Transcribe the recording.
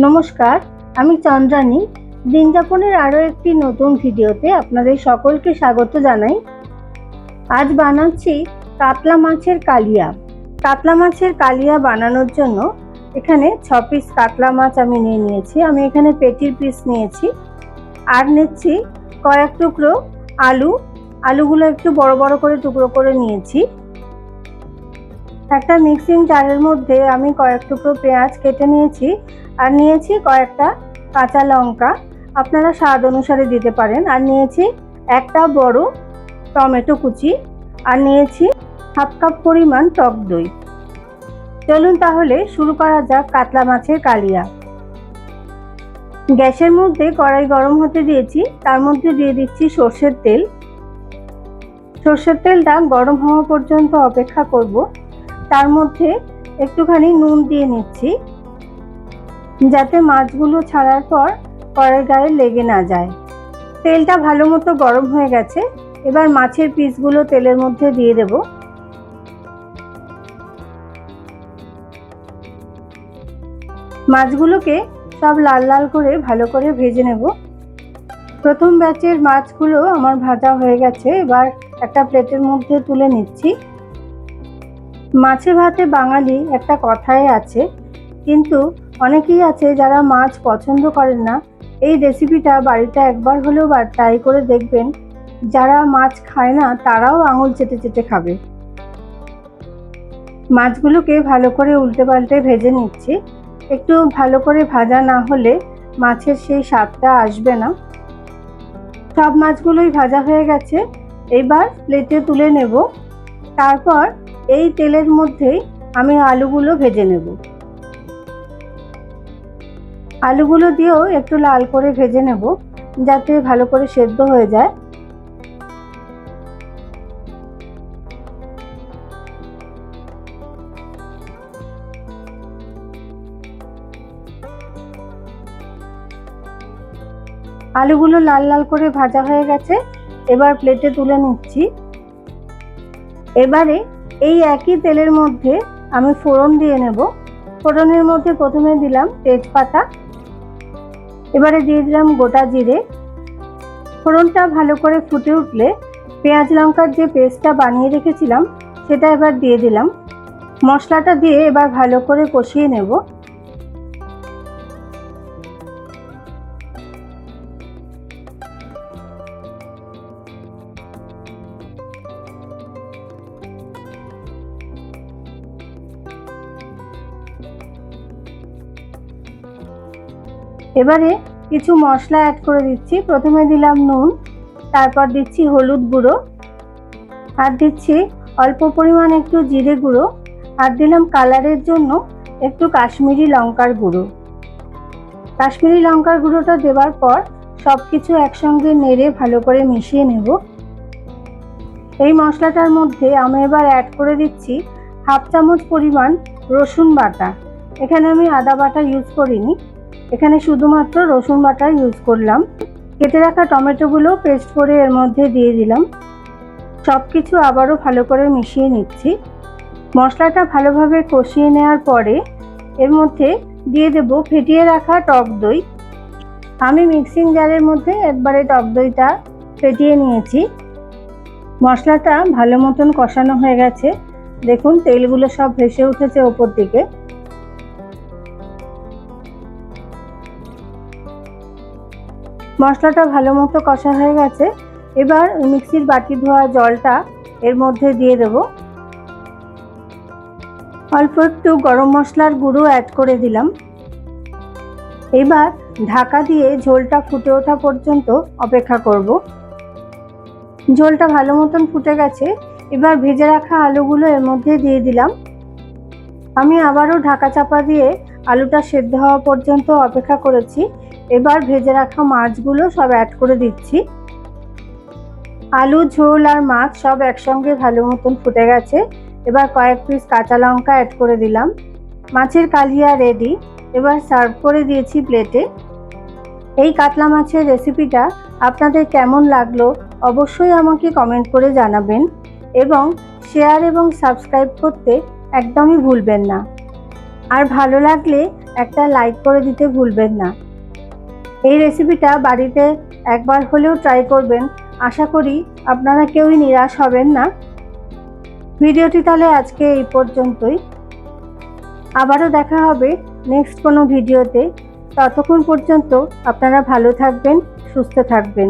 নমস্কার, আমি চন্দ্রানী। দিনযাপনের আরও একটি নতুন ভিডিওতে আপনাদের সকলকে স্বাগত জানাই। আজ বানাচ্ছি কাতলা মাছের কালিয়া। কাতলা মাছের কালিয়া বানানোর জন্য এখানে ছ পিস কাতলা মাছ আমি নিয়ে নিয়েছি। আমি এখানে পেটির পিস নিয়েছি। আর নিচ্ছি কয়েক টুকরো আলু। আলুগুলো একটু বড় বড় করে টুকরো করে নিয়েছি। একটা মিক্সিং জারের মধ্যে আমি কয়েক টুকরো পেঁয়াজ কেটে নিয়েছি আর নিয়েছি কয়েকটা কাঁচা লঙ্কা। আপনারা স্বাদ অনুসারে দিতে পারেন। আর নিয়েছি একটা বড় টমেটো কুচি আর নিয়েছি হাফ কাপ পরিমাণ টক দই। চলুন তাহলে শুরু করা যাক কাতলা মাছের কালিয়া। গ্যাসের মধ্যে কড়াই গরম হতে দিয়েছি। তার মধ্যে দিয়ে দিচ্ছি সর্ষের তেল। সর্ষের তেলটা গরম হওয়া পর্যন্ত অপেক্ষা করব। তার মধ্যে একটুখানি নুন দিয়ে নিচ্ছি, যাতে মাছগুলো ছাড়ার পর কড়াই গায়ে লেগে না যায়। তেলটা ভালো মতো গরম হয়ে গেছে, এবার মাছের পিসগুলো তেলের মধ্যে দিয়ে দেব। মাছগুলোকে সব লাল লাল করে ভালো করে ভেজে নেব। প্রথম ব্যাচের মাছগুলো আমার ভাজা হয়ে গেছে, এবার একটা প্লেটের মধ্যে তুলে নিচ্ছি। মাছে ভাতে বাঙালি একটা কথাই আছে, কিন্তু অনেকেই আছে যারা মাছ পছন্দ করেন না। এই রেসিপিটা বাড়িতে একবার হলেও ট্রাই করে দেখবেন। যারা মাছ খায় না, তারাও আঙুল চেটে চেটে খাবে। মাছগুলোকে ভালো করে উল্টে পাল্টে ভেজে নিচ্ছি। একটু ভালো করে ভাজা না হলে মাছের সেই স্বাদটা আসবে না। সব মাছগুলোই ভাজা হয়ে গেছে। এবার প্লেটে তুলে নেব। তারপর এই তেলের মধ্যেই আমি আলুগুলো ভেজে নেব। আলুগুলো দিয়েও একটু লাল করে ভেজে নেব যাতে ভালো করে সেদ্ধ হয়ে যায়। আলুগুলো লাল লাল করে ভাজা হয়ে গেছে। এবার প্লেটে তুলে নিচ্ছি। এবারে এই একই তেলের মধ্যে আমি ফোড়ন দিয়ে নেব। ফোড়নের মধ্যে প্রথমে দিলাম তেজপাতা। এবারে দিয়ে দিলাম গোটা জিরে। ফোড়নটা ভালো করে ফুটে উঠলে পেঁয়াজ লঙ্কার যে পেস্টটা বানিয়ে রেখেছিলাম, সেটা এবার দিয়ে দিলাম। মশলাটা দিয়ে এবার ভালো করে কষিয়ে নেব। এবারে কিছু মশলা অ্যাড করে দিচ্ছি। প্রথমে দিলাম নুন, তারপর দিচ্ছি হলুদ গুঁড়ো, আর দিচ্ছি অল্প পরিমাণ একটু জিরে গুঁড়ো, আর দিলাম কালারের জন্য একটু কাশ্মীরি লঙ্কার গুঁড়ো। কাশ্মীরি লঙ্কার গুঁড়োটা দেওয়ার পর সব কিছু একসঙ্গে নেড়ে ভালো করে মিশিয়ে নেব। এই মশলাটার মধ্যে আমি এবার অ্যাড করে দিচ্ছি হাফ চামচ পরিমাণ রসুন বাটা। এখানে আমি আদা বাটা ইউজ করিনি। এখানে শুধুমাত্র রসুন বাটা ইউজ করলাম। কেটে রাখা টমেটোগুলো পেস্ট করে এর মধ্যে দিয়ে দিলাম। সব কিছু আবারও ভালো করে মিশিয়ে নিচ্ছি। মশলাটা ভালোভাবে কষিয়ে নেওয়ার পরে এর মধ্যে দিয়ে দেব ফেটিয়ে রাখা টক দই। আমি মিক্সিং জারের মধ্যে একবারে টক দইটা ফেটিয়ে নিয়েছি। মশলাটা ভালো মতন কষানো হয়ে গেছে। দেখুন, তেলগুলো সব ভেসে উঠেছে ওপর দিকে। মশলাটা ভালো মতো কষা হয়ে গেছে। এবার মিক্সির বাটি ধোয়া জলটা এর মধ্যে দিয়ে দেব। অল্প একটু গরম মশলার গুঁড়ো অ্যাড করে দিলাম। এবার ঢাকা দিয়ে ঝোলটা ফুটে ওঠা পর্যন্ত অপেক্ষা করব। ঝোলটা ভালো মতন ফুটে গেছে। এবার ভেজে রাখা আলুগুলো এর মধ্যে দিয়ে দিলাম। আমি আবারও ঢাকা চাপা দিয়ে আলুটা সেদ্ধ হওয়া পর্যন্ত অপেক্ষা করেছি। এবার ভেজে রাখা মাছগুলো সব অ্যাড করে দিচ্ছি। আলু, ঝোল আর মাছ সব একসঙ্গে ভালো মতন ফুটে গেছে। এবার কয়েক পিস কাঁচা লঙ্কা অ্যাড করে দিলাম। মাছের কালিয়া রেডি এবার সার্ভ করে দিয়েছি প্লেটে এই কাতলা মাছের রেসিপিটা আপনাদের কেমন লাগল অবশ্যই আমাকে কমেন্ট করে জানাবেন এবং শেয়ার এবং সাবস্ক্রাইব করতে একদমই ভুলবেন না। আর ভালো লাগলে একটা লাইক করে দিতে ভুলবেন না। এই রেসিপিটা বাড়িতে একবার হলেও ট্রাই করবেন। আশা করি আপনারা কেউই নিরাশ হবেন না। ভিডিওটি তাহলে আজকে এই পর্যন্তই। আবারও দেখা হবে নেক্সট কোনো ভিডিওতে। ততক্ষণ পর্যন্ত আপনারা ভালো থাকবেন, সুস্থ থাকবেন।